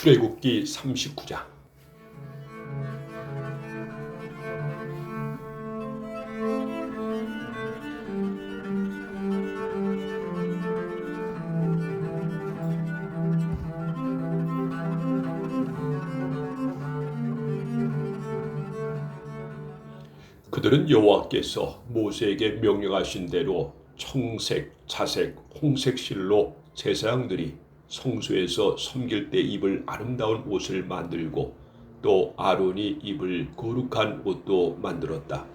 출애굽기 39장. 그들은 여호와께서 모세에게 명령하신 대로 청색, 자색, 홍색 실로 제사장들이 성소에서 섬길 때 입을 아름다운 옷을 만들고 또 아론이 입을 거룩한 옷도 만들었다.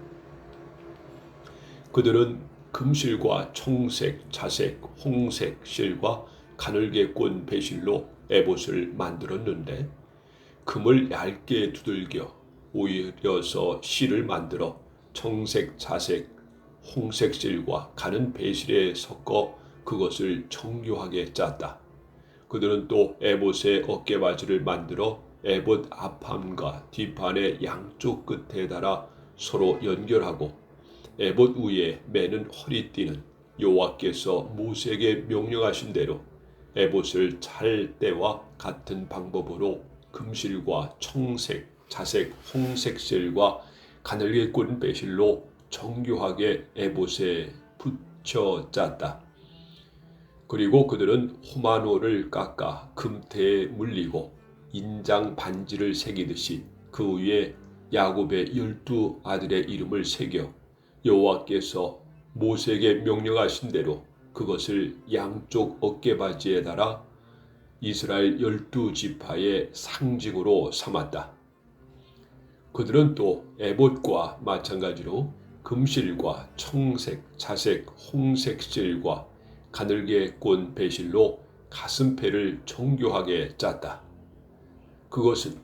그들은 금실과 청색, 자색, 홍색 실과 가늘게 꼰 배실로 에봇을 만들었는데 금을 얇게 두들겨 오일려서 실을 만들어 청색, 자색, 홍색 실과 가는 배실에 섞어 그것을 정교하게 짰다. 그들은 또 에봇의 어깨바지를 만들어 에봇 앞판과 뒷판의 양쪽 끝에 달아 서로 연결하고 에봇 위에 매는 허리띠는 여호와께서 모세에게 명령하신 대로 에봇을 잘 때와 같은 방법으로 금실과 청색, 자색, 홍색 실과 가늘게 꾼 배실로 정교하게 에봇에 붙여 짰다. 그리고 그들은 호마노를 깎아 금태에 물리고 인장 반지를 새기듯이 그 위에 야곱의 열두 아들의 이름을 새겨 여호와께서 모세에게 명령하신 대로 그것을 양쪽 어깨바지에 달아 이스라엘 열두 지파의 상징으로 삼았다. 그들은 또 에봇과 마찬가지로 금실과 청색, 자색, 홍색 실과 가늘게 꼰 배실로 가슴패를 정교하게 짰다. 그것은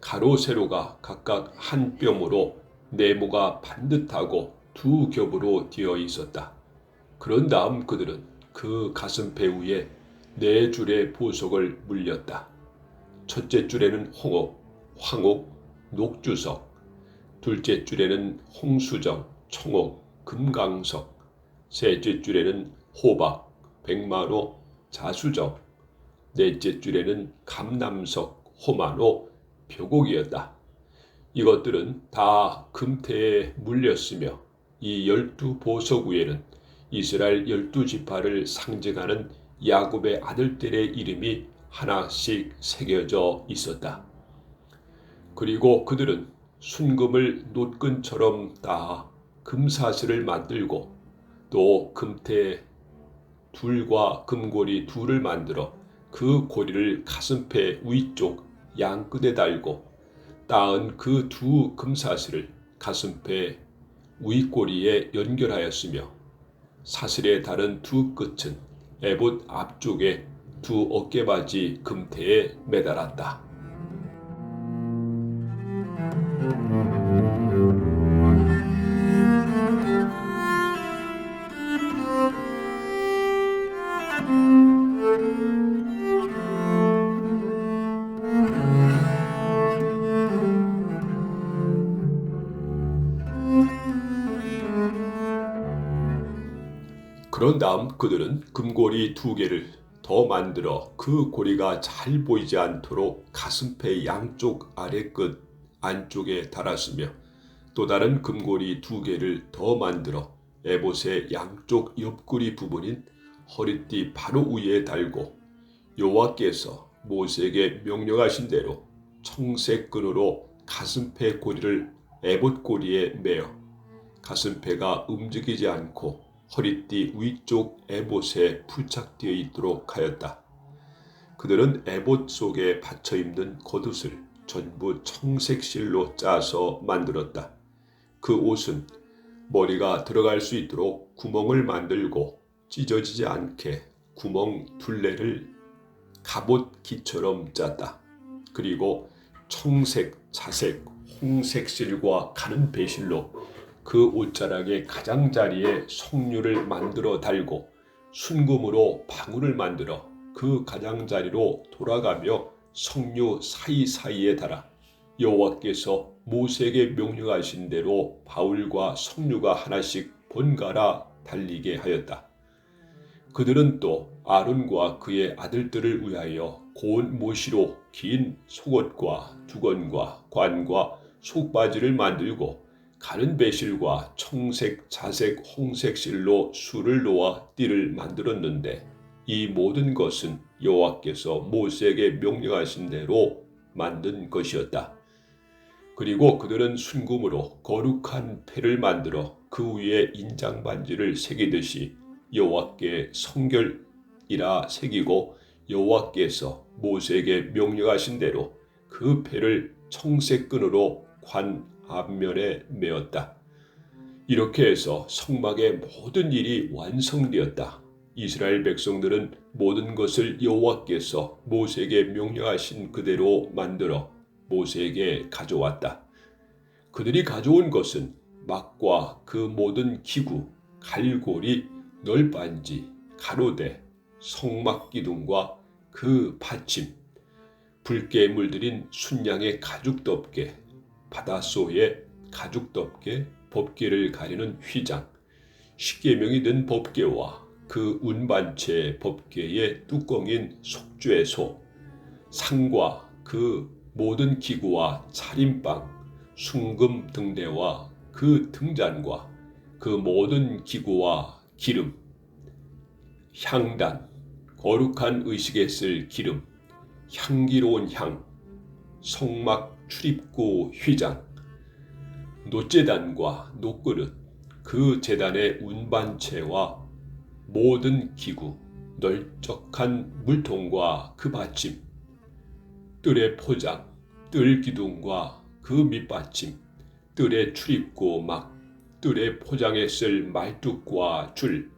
가로 세로가 각각 한 뼘으로 네모가 반듯하고 두 겹으로 되어 있었다. 그런 다음 그들은 그 가슴패 위에 네 줄의 보석을 물렸다. 첫째 줄에는 홍옥, 황옥, 녹주석, 둘째 줄에는 홍수정, 청옥, 금강석, 셋째 줄에는 호박, 백마로, 자수정, 넷째 줄에는 감남석, 호마노, 벼곡이었다. 이것들은 다 금태에 물렸으며 이 열두 보석 위에는 이스라엘 열두 지파를 상징하는 야곱의 아들들의 이름이 하나씩 새겨져 있었다. 그리고 그들은 순금을 노끈처럼 따 금사슬을 만들고 또 금태 둘과 금고리 둘을 만들어 그 고리를 가슴패 위쪽 양끝에 달고 따은 그 두 금사슬을 가슴패 윗꼬리에 연결하였으며 사슬의 다른 두 끝은 에봇 앞쪽에 두 어깨바지 금태에 매달았다. 그런 다음 그들은 금고리 두 개를 더 만들어 그 고리가 잘 보이지 않도록 가슴패 양쪽 아래 끝 안쪽에 달았으며 또 다른 금고리 두 개를 더 만들어 에봇의 양쪽 옆구리 부분인 허리띠 바로 위에 달고 여호와께서 모세에게 명령하신 대로 청색 끈으로 가슴패 고리를 에봇 고리에 매어 가슴패가 움직이지 않고 허리띠 위쪽 에봇에 부착되어 있도록 하였다. 그들은 에봇 속에 받쳐 입는 겉옷을 전부 청색 실로 짜서 만들었다. 그 옷은 머리가 들어갈 수 있도록 구멍을 만들고 찢어지지 않게 구멍 둘레를 갑옷 기처럼 짰다. 그리고 청색, 자색, 홍색 실과 가는 배실로 그 옷자락의 가장자리에 석류를 만들어 달고 순금으로 방울을 만들어 그 가장자리로 돌아가며 석류 사이사이에 달아 여호와께서 모세에게 명령하신 대로 바울과 석류가 하나씩 번갈아 달리게 하였다. 그들은 또 아론과 그의 아들들을 위하여 고운 모시로 긴 속옷과 두건과 관과 속바지를 만들고 가는 배실과 청색, 자색, 홍색 실로 술을 놓아 띠를 만들었는데 이 모든 것은 여호와께서 모세에게 명령하신 대로 만든 것이었다. 그리고 그들은 순금으로 거룩한 패를 만들어 그 위에 인장 반지를 새기듯이 여호와께 성결이라 새기고 여호와께서 모세에게 명령하신 대로 그 패를 청색 끈으로 관 앞면에 메었다. 이렇게 해서 성막의 모든 일이 완성되었다. 이스라엘 백성들은 모든 것을 여호와께서 모세에게 명령하신 그대로 만들어 모세에게 가져왔다. 그들이 가져온 것은 막과 그 모든 기구, 갈고리, 널빤지, 가로대, 성막 기둥과 그 받침, 붉게 물들인 순양의 가죽 덮개, 바닷소의 가죽 덮개, 법계를 가리는 휘장, 십계명이 든 법계와 그 운반체 법계의 뚜껑인 속죄소, 상과 그 모든 기구와 차림방, 숭금 등대와 그 등잔과 그 모든 기구와 기름, 향단, 거룩한 의식에 쓸 기름, 향기로운 향, 성막 출입구 휘장, 노재단과 노그릇, 그 재단의 운반체와 모든 기구, 널쩍한 물통과 그 받침, 뜰의 포장, 뜰 기둥과 그 밑받침, 뜰의 출입구 막, 뜰의 포장에 쓸 말뚝과 줄,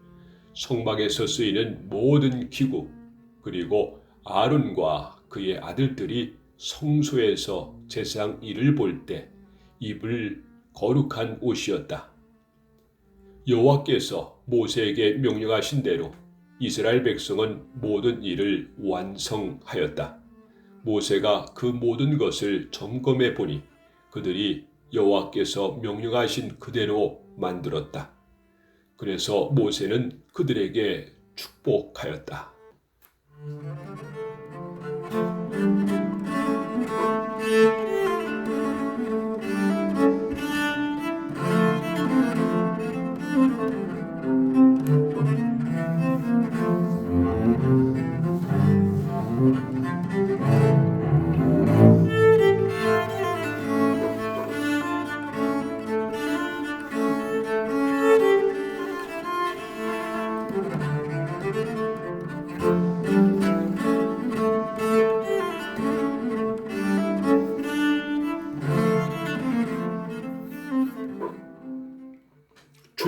성막에서 쓰이는 모든 기구, 그리고 아론과 그의 아들들이 성소에서 제상 일을 볼 때 입을 거룩한 옷이었다. 여호와께서 모세에게 명령하신 대로 이스라엘 백성은 모든 일을 완성하였다. 모세가 그 모든 것을 점검해 보니 그들이 여호와께서 명령하신 그대로 만들었다. 그래서 모세는 그들에게 축복하였다. Thank you.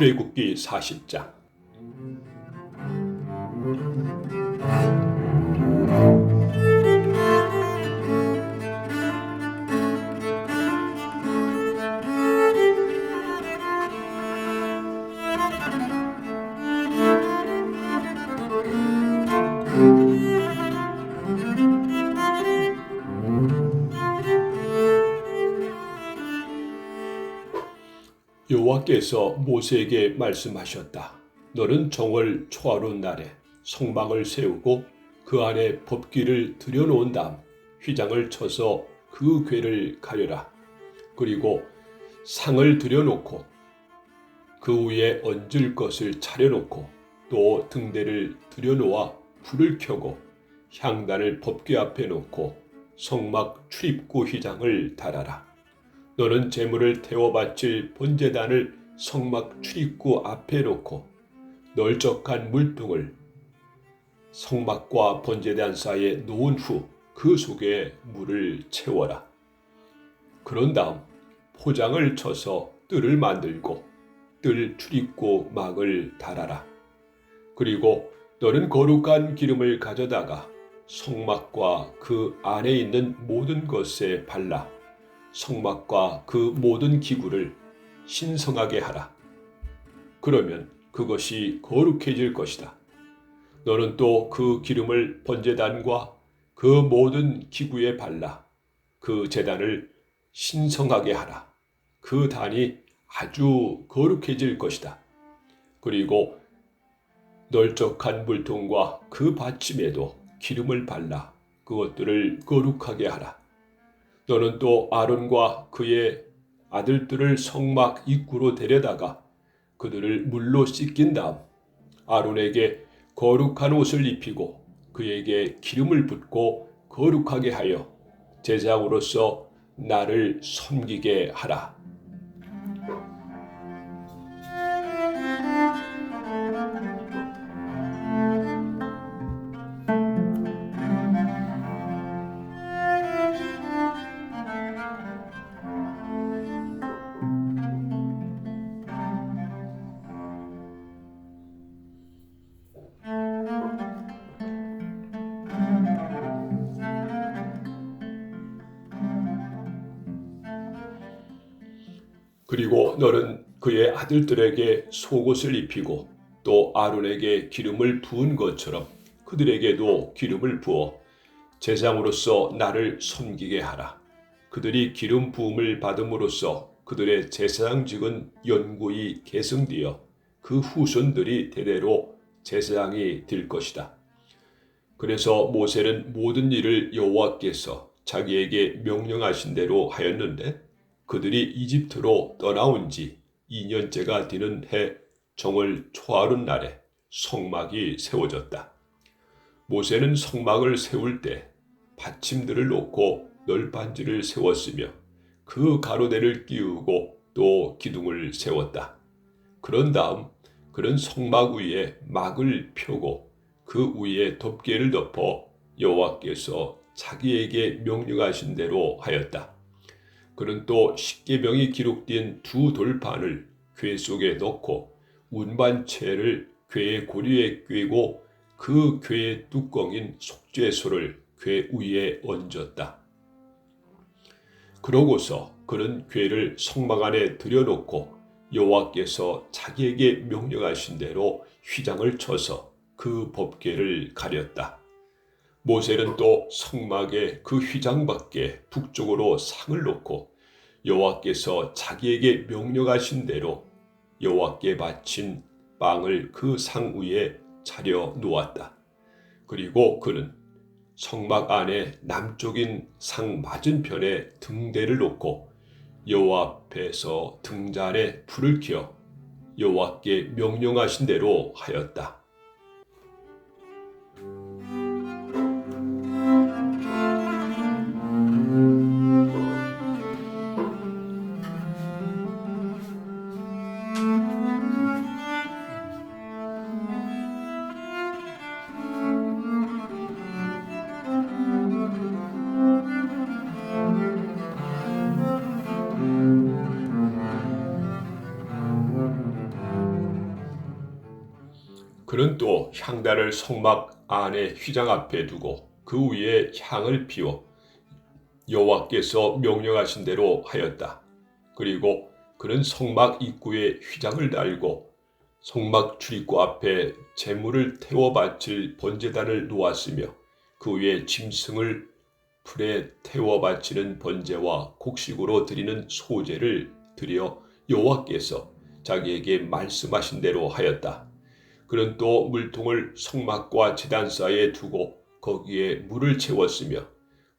출애굽기 40장 여호와께서 모세에게 말씀하셨다. 너는 정월 초하루 날에 성막을 세우고 그 안에 법기를 들여놓은 다음 휘장을 쳐서 그 궤를 가려라. 그리고 상을 들여놓고 그 위에 얹을 것을 차려놓고 또 등대를 들여놓아 불을 켜고 향단을 법궤 앞에 놓고 성막 출입구 휘장을 달아라. 너는 재물을 태워 바칠 번제단을 성막 출입구 앞에 놓고 널쩍한 물통을 성막과 번제단 사이에 놓은 후 그 속에 물을 채워라. 그런 다음 포장을 쳐서 뜰을 만들고 뜰 출입구 막을 달아라. 그리고 너는 거룩한 기름을 가져다가 성막과 그 안에 있는 모든 것에 발라 성막과 그 모든 기구를 신성하게 하라. 그러면 그것이 거룩해질 것이다. 너는 또 그 기름을 번제단과 그 모든 기구에 발라 그 제단을 신성하게 하라. 그 단이 아주 거룩해질 것이다. 그리고 널쩍한 물통과 그 받침에도 기름을 발라 그것들을 거룩하게 하라. 너는 또 아론과 그의 아들들을 성막 입구로 데려다가 그들을 물로 씻긴 다음 아론에게 거룩한 옷을 입히고 그에게 기름을 붓고 거룩하게 하여 제사장으로서 나를 섬기게 하라. 그리고 너는 그의 아들들에게 속옷을 입히고 또 아론에게 기름을 부은 것처럼 그들에게도 기름을 부어 제장으로서 나를 섬기게 하라. 그들이 기름 부음을 받음으로써 그들의 제사장직은 영구히 계승되어 그 후손들이 대대로 제사장이 될 것이다. 그래서 모세는 모든 일을 여호와께서 자기에게 명령하신 대로 하였는데 그들이 이집트로 떠나온 지 2년째가 되는 해 정월 초하룻 날에 성막이 세워졌다. 모세는 성막을 세울 때 받침들을 놓고 널판지를 세웠으며 그 가로대를 끼우고 또 기둥을 세웠다. 그런 다음 그는 성막 위에 막을 펴고 그 위에 덮개를 덮어 여호와께서 자기에게 명령하신 대로 하였다. 그는 또 십계명이 기록된 두 돌판을 궤 속에 넣고 운반체를 궤의 고리에 꿰고 그 궤의 뚜껑인 속죄소를 궤 위에 얹었다. 그러고서 그는 궤를 성막 안에 들여놓고 여호와께서 자기에게 명령하신 대로 휘장을 쳐서 그 법궤를 가렸다. 모세는 또 성막에 그 휘장 밖에 북쪽으로 상을 놓고 여호와께서 자기에게 명령하신 대로 여호와께 바친 빵을 그 상 위에 차려 놓았다. 그리고 그는 성막 안에 남쪽인 상 맞은편에 등대를 놓고 여호와 앞에서 등잔에 불을 켜 여호와께 명령하신 대로 하였다. 향단을 성막 안에 휘장 앞에 두고 그 위에 향을 피워 여호와께서 명령하신 대로 하였다. 그리고 그는 성막 입구에 휘장을 달고 성막 출입구 앞에 재물을 태워 바칠 번제단을 놓았으며 그 위에 짐승을 풀에 태워 바치는 번제와 곡식으로 드리는 소제를 드려 여호와께서 자기에게 말씀하신 대로 하였다. 그는 또 물통을 성막과 제단 사이에 두고 거기에 물을 채웠으며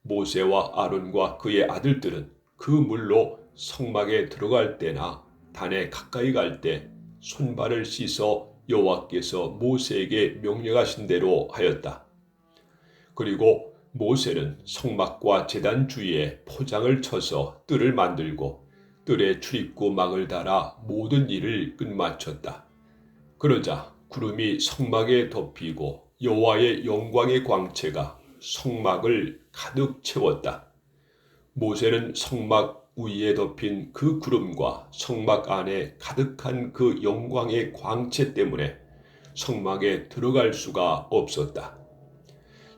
모세와 아론과 그의 아들들은 그 물로 성막에 들어갈 때나 단에 가까이 갈 때 손발을 씻어 여호와께서 모세에게 명령하신 대로 하였다. 그리고 모세는 성막과 제단 주위에 포장을 쳐서 뜰을 만들고 뜰에 출입구 막을 달아 모든 일을 끝마쳤다. 그러자 구름이 성막에 덮이고 여호와의 영광의 광채가 성막을 가득 채웠다. 모세는 성막 위에 덮인 그 구름과 성막 안에 가득한 그 영광의 광채 때문에 성막에 들어갈 수가 없었다.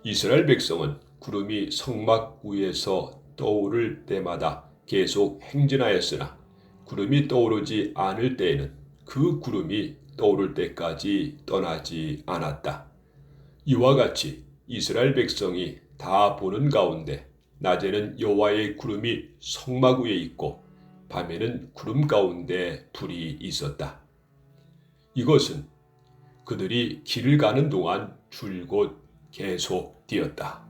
이스라엘 백성은 구름이 성막 위에서 떠오를 때마다 계속 행진하였으나 구름이 떠오르지 않을 때에는 그 구름이 떠오를 때까지 떠나지 않았다. 이와 같이 이스라엘 백성이 다 보는 가운데 낮에는 여호와의 구름이 성막 위에 있고 밤에는 구름 가운데 불이 있었다. 이것은 그들이 길을 가는 동안 줄곧 계속 뛰었다.